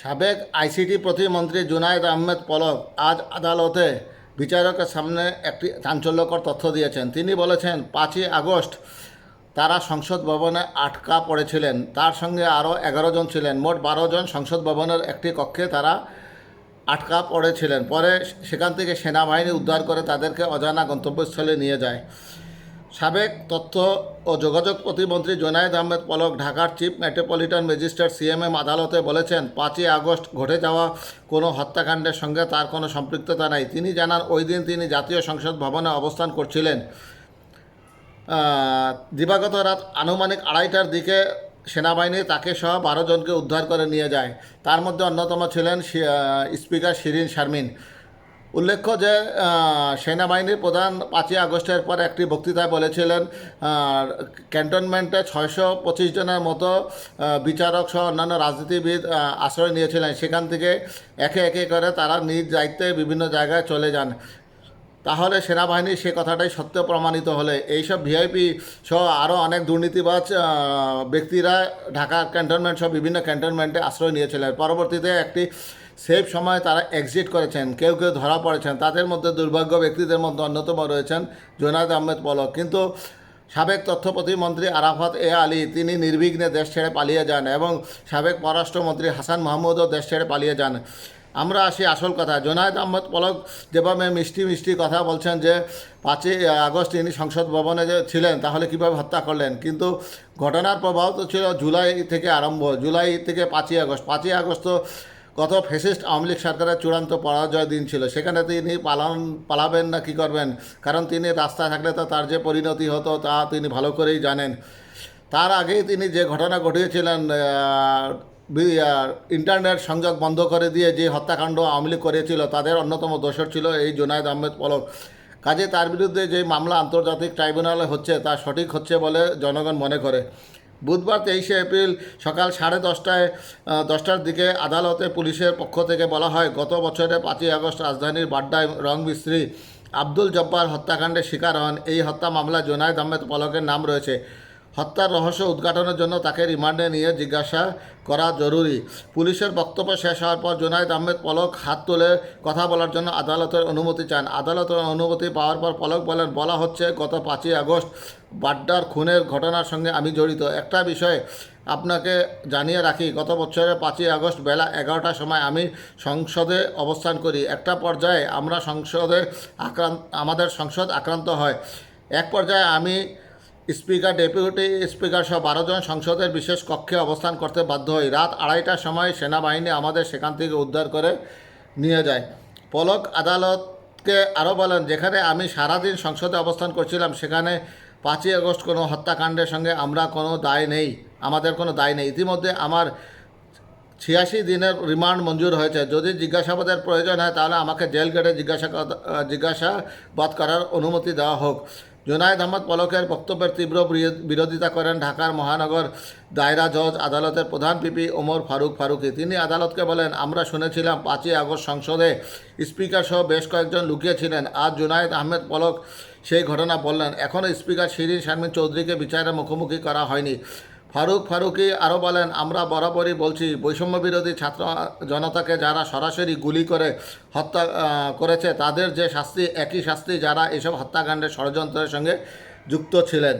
সাবেক আইসিটি প্রতিমন্ত্রী জুনায়দ আহমেদ পলক আজ আদালতে বিচারকের সামনে একটি চাঞ্চল্যকর তথ্য দিয়েছেন। তিনি বলেছেন, পাঁচই আগস্ট তারা সংসদ ভবনে আটকা পড়েছিলেন। তার সঙ্গে আরও এগারো জন ছিলেন। মোট বারো জন সংসদ ভবনের একটি কক্ষে তারা আটকা পড়েছিলেন। পরে সেখান থেকে সেনাবাহিনী উদ্ধার করে তাদেরকে অজানা গন্তব্যস্থলে নিয়ে যায়। সাবেক তথ্য ও যোগাযোগ প্রতিমন্ত্রী জোনায়েদ আহমেদ পলক, ঢাকার চিফ মেট্রোপলিটন ম্যাজিস্ট্রেট সিএমএম আদালতে বলেছেন, পাঁচই আগস্ট ঘটে যাওয়া কোনো হত্যাকাণ্ডের সঙ্গে তার কোনো সম্পৃক্ততা নাই। তিনি জানান, ওই দিন তিনি জাতীয় সংসদ ভবনে অবস্থান করছিলেন। দিবাগত রাত আনুমানিক আড়াইটার দিকে সেনাবাহিনী তাকে সহ বারো জনকে উদ্ধার করে নিয়ে যায়। তার মধ্যে অন্যতম ছিলেন স্পিকার শিরিন শারমিন। উল্লেখ্য যে সেনাবাহিনীর প্রধান পাঁচই আগস্টের পর একটি বক্তৃতায় বলেছিলেন ক্যান্টনমেন্টে ছয়শো পঁচিশ জনের মতো বিচারক সহ অন্যান্য রাজনীতিবিদ আশ্রয় নিয়েছিলেন। সেখান থেকে একে একে করে তারা নিজ দায়িত্বে বিভিন্ন জায়গায় চলে যান। তাহলে সেনাবাহিনী সে কথাটাই সত্য প্রমাণিত হলে। এইসব ভিআইপি সহ আরও অনেক দুর্নীতিবাজ ব্যক্তিরা ঢাকার ক্যান্টনমেন্ট সহ বিভিন্ন ক্যান্টনমেন্টে আশ্রয় নিয়েছিলেন। পরবর্তীতে একটি সেফ সময় তারা এক্সিট করেছেন, কেউ কেউ ধরা পড়েছেন। তাদের মধ্যে দুর্ভাগ্য ব্যক্তিদের মধ্যে অন্যতম রয়েছেন জোনায়দ আহমেদ পলক। কিন্তু সাবেক তথ্য প্রতিমন্ত্রী আরাফাত এ আলী, তিনি নির্বিঘ্নে দেশ ছেড়ে পালিয়ে যান এবং সাবেক পররাষ্ট্রমন্ত্রী হাসান মাহমুদও দেশ ছেড়ে পালিয়ে যান। আমরা আসি আসল কথা। জোনায়েদ আহমদ পলক যেভাবে মিষ্টি মিষ্টি কথা বলছেন যে, পাঁচই আগস্ট তিনি সংসদ ভবনে যে ছিলেন, তাহলে কীভাবে হত্যা করলেন? কিন্তু ঘটনার প্রভাব তো ছিল জুলাই থেকে আরম্ভ। জুলাই থেকে পাঁচই আগস্ট। পাঁচই আগস্ট তো গত ফেসিস্ট আওয়ামী লীগ সরকারের চূড়ান্ত পরাজয় দিন ছিল। সেখানে তিনি পালান, পালাবেন না, কি করবেন? কারণ তিনি রাস্তায় থাকলে তো তার যে পরিণতি হতো, তা তিনি ভালো করেই জানেন। তার আগেই তিনি যে ঘটনা ঘটিয়েছিলেন ইন্টারনেট সংযোগ বন্ধ করে দিয়ে যে হত্যাকাণ্ড আওয়ামী লীগ করেছিল, তাদের অন্যতম দোষর ছিল এই জোনায়েদ আহমেদ পলক। কাজে তার বিরুদ্ধে যে মামলা আন্তর্জাতিক ট্রাইব্যুনালে হচ্ছে, তা সঠিক হচ্ছে বলে জনগণ মনে করে। বুধবার তেইশে এপ্রিল সকাল সাড়ে দশটায় দশটার দিকে আদালতে পুলিশের পক্ষ থেকে বলা হয়, গত বছরের পাঁচই আগস্ট রাজধানীর বাড্ডায় রং মিস্ত্রি আব্দুল জব্বার হত্যাকাণ্ডের শিকার হন। এই হত্যা মামলা জোনায়দ আহমেদ পলকের নাম রয়েছে। হত্যার রহস্য উদ্ঘাটনের জন্য তাকে রিমান্ডে নিয়ে জিজ্ঞাসা করা জরুরি। পুলিশের বক্তব্য শেষ হওয়ার পর জোনায়েদ আহমেদ পলক হাত তুলে কথা বলার জন্য আদালতের অনুমতি চান। আদালতের অনুমতি পাওয়ার পর পলক বলেন, বলা হচ্ছে, গত পাঁচই আগস্ট বাড্ডার খুনের ঘটনার সঙ্গে আমি জড়িত। একটা বিষয় আপনাকে জানিয়ে রাখি, গত বছরের পাঁচই আগস্ট বেলা এগারোটার সময় আমি সংসদে অবস্থান করি। একটা পর্যায়ে আমরা সংসদে আক্রান্ত, আমাদের সংসদ আক্রান্ত হয়। এক পর্যায়ে আমি স্পিকার ডেপুটি স্পিকার সহ বারো জন সংসদের বিশেষ কক্ষে অবস্থান করতে বাধ্য হই রাত আড়াইটার সময় সেনাবাহিনী আমাদের সেখান থেকে উদ্ধার করে নিয়ে যায়। পলক আদালতকে আরও বলেন, যেখানে আমি সারাদিন সংসদে অবস্থান করছিলাম, সেখানে পাঁচই আগস্ট কোনো হত্যাকাণ্ডের সঙ্গে আমরা কোনো দায় নেই, আমাদের কোনো দায় নেই। ইতিমধ্যে আমার ছিয়াশি দিনের রিমান্ড মঞ্জুর হয়েছে। যদি জিজ্ঞাসাবাদের প্রয়োজন হয়, তাহলে আমাকে জেল গেটে জিজ্ঞাসা জিজ্ঞাসাবাদ করার অনুমতি দেওয়া হোক। জোনায়েদ আহমদ পলকের বক্তব্যের তীব্র বিরো- বিরোধিতা করেন ঢাকার মহানগর দায়রা জজ আদালতের প্রধান পিপি ওমর ফারুক ফারুকি। তিনি আদালতকে বলেন, আমরা শুনেছিলাম পাঁচই আগস্ট সংসদে স্পিকার সহ বেশ কয়েকজন লুকিয়েছিলেন। আজ জোনায়েদ আহমেদ পলক সেই ঘটনা বললেন। এখনও স্পিকার শিরিন শারমিন চৌধুরীকে বিচারের মুখোমুখি করা হয়নি। ফারুক ফারুকি আরও বলেন, আমরা বরাবরই বলছি বৈষম্য বিরোধী ছাত্র জনতাকে যারা সরাসরি গুলি করে হত্যা করেছে, তাদের যে শাস্তি, একই শাস্তি যারা এসব হত্যাকাণ্ডের ষড়যন্ত্রের সঙ্গে যুক্ত ছিলেন।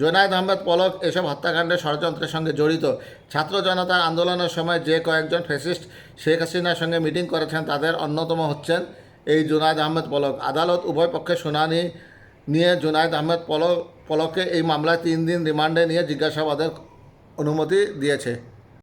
জোনায়েদ আহমেদ পলক এসব হত্যাকাণ্ডের ষড়যন্ত্রের সঙ্গে জড়িত। ছাত্র জনতার আন্দোলনের সময় যে কয়েকজন ফেসিস্ট শেখ হাসিনার সঙ্গে মিটিং করেছেন, তাদের অন্যতম হচ্ছেন এই জোনায়েদ আহমেদ পলক। আদালত উভয় পক্ষে শুনানি নিয়ে জোনায়েদ আহমেদ পলক, পলককে এই মামলায় তিন দিন রিমান্ডে নিয়ে জিজ্ঞাসাবাদের অনুমতি দিয়েছে।